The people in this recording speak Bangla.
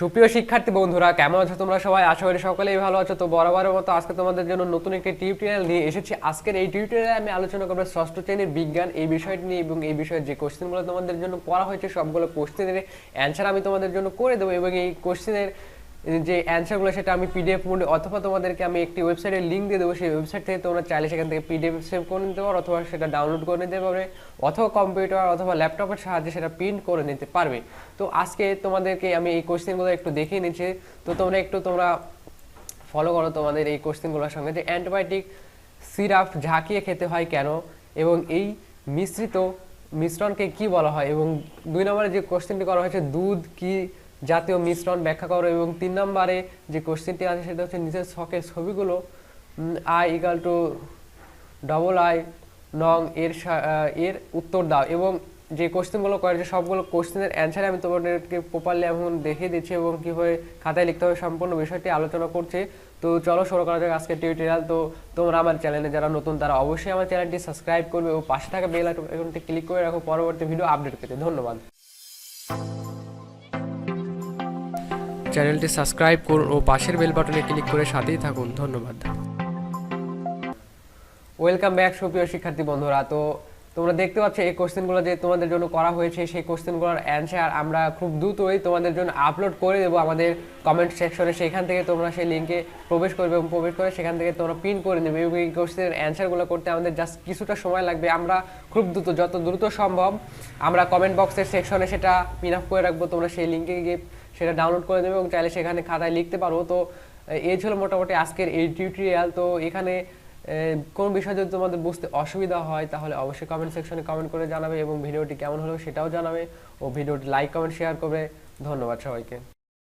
সুপ্রিয় শিক্ষার্থী বন্ধুরা, কেমন আছো তোমরা সবাই? আশা করি সকলেই ভালো আছো। তো বরাবরের মতো আজকে তোমাদের জন্য নতুন একটি টিউটোরিয়াল নিয়ে এসেছি। আজকের এই টিউটোরিয়ালে আমি আলোচনা করব ষষ্ঠ শ্রেণির বিজ্ঞান এই বিষয়টি নিয়ে এবং এই বিষয়ে যে কোশ্চেনগুলো তোমাদের জন্য করা হয়েছে, সবগুলো কোশ্চেনের অ্যান্সার আমি তোমাদের জন্য করে দেবো এবং এই কোশ্চেনের যে অ্যান্সারগুলো সেটা আমি পিডিএফ মোডে অথবা তোমাদেরকে আমি একটি ওয়েবসাইটের লিঙ্ক দিয়ে দেবো, সেই ওয়েবসাইট থেকে তোমরা চাইলে সেখান থেকে পিডিএফ সেভ করে নিতে পারো অথবা সেটা ডাউনলোড করে নিতে পারবে অথবা কম্পিউটার অথবা ল্যাপটপের সাহায্যে সেটা প্রিন্ট করে নিতে পারবে। তো আজকে তোমাদেরকে আমি এই কোশ্চেনগুলো একটু দেখিয়ে নিচ্ছি। তো তোমরা একটু তোমরা ফলো করো তোমাদের এই কোশ্চেনগুলোর সঙ্গে যে অ্যান্টিবায়োটিক সিরাপ ঝাঁকিয়ে খেতে হয় কেন এবং এই মিশ্রিত মিশ্রণকে কি বলা হয় এবং দুই নম্বরে যে কোশ্চেনটি করা হয়েছে, দুধ কি জাতীয় মিশ্রণ ব্যাখ্যা করো এবং তিন নম্বরে যে কোশ্চেনটি আছে সেটা হচ্ছে নিচের ছকের ছবিগুলো I equal to double I নং এর এর উত্তর দাও। এবং যে কোশ্চেনগুলো করেছে, সবগুলো কোশ্চেনের অ্যান্সার আমি তোমাদেরকে প্রপারলি এখন দেখিয়ে দিচ্ছি এবং কীভাবে খাতায় লিখতে হবে সম্পূর্ণ বিষয়টি আলোচনা করছে। তো চলো শুরু করা যাক আজকে টিউটোরিয়াল তো তোমরা আমার চ্যানেলে যারা নতুন, তারা অবশ্যই আমার চ্যানেলটি সাবস্ক্রাইব করবে ও পাশে থাকা বেল আইকনটি ক্লিক করে রাখো। পরবর্তী ভিডিও আপডেট পেতে। ধন্যবাদ। চ্যানেলটি সাবস্ক্রাইব করুন ও পাশের বেল বাটনে ক্লিক করে সাথেই থাকুন। ধন্যবাদ। ওয়েলকাম ব্যাক সুপ্রিয় শিক্ষার্থী বন্ধুরা, তো তোমরা দেখতে পাচ্ছ এই কোশ্চেনগুলো যে তোমাদের জন্য করা হয়েছে, সেই কোশ্চেনগুলোর অ্যান্সার আমরা খুব দ্রুতই তোমাদের জন্য আপলোড করে দেবো আমাদের কমেন্ট সেকশনে সেখান থেকে তোমরা সেই লিঙ্কে প্রবেশ করবে এবং প্রবেশ করে সেখান থেকে তোমরা পিন করে নেবে এবং এই কোশ্চেনের অ্যান্সারগুলো করতে আমাদের জাস্ট কিছুটা সময় লাগবে। আমরা খুব দ্রুত, যত দ্রুত সম্ভব আমরা কমেন্ট বক্সের সেকশনে সেটা পিন আপ করে রাখব। তোমরা সেই লিঙ্কে গিয়ে সেটা ডাউনলোড করে নেবে এবং চাইলে সেখানে খাতায় লিখতে পারো। তো এই ছিল মোটামুটি আজকের এই টিউটোরিয়াল তো, এখানে কোন বিষয় যদি তোমাদের বুঝতে অসুবিধা হয়, তাহলে অবশ্যই কমেন্ট সেকশনে কমেন্ট করে জানাবে এবং ভিডিওটি কেমন হলো সেটাও জানাবে ও ভিডিওটি লাইক কমেন্ট শেয়ার করবে। ধন্যবাদ সবাইকে।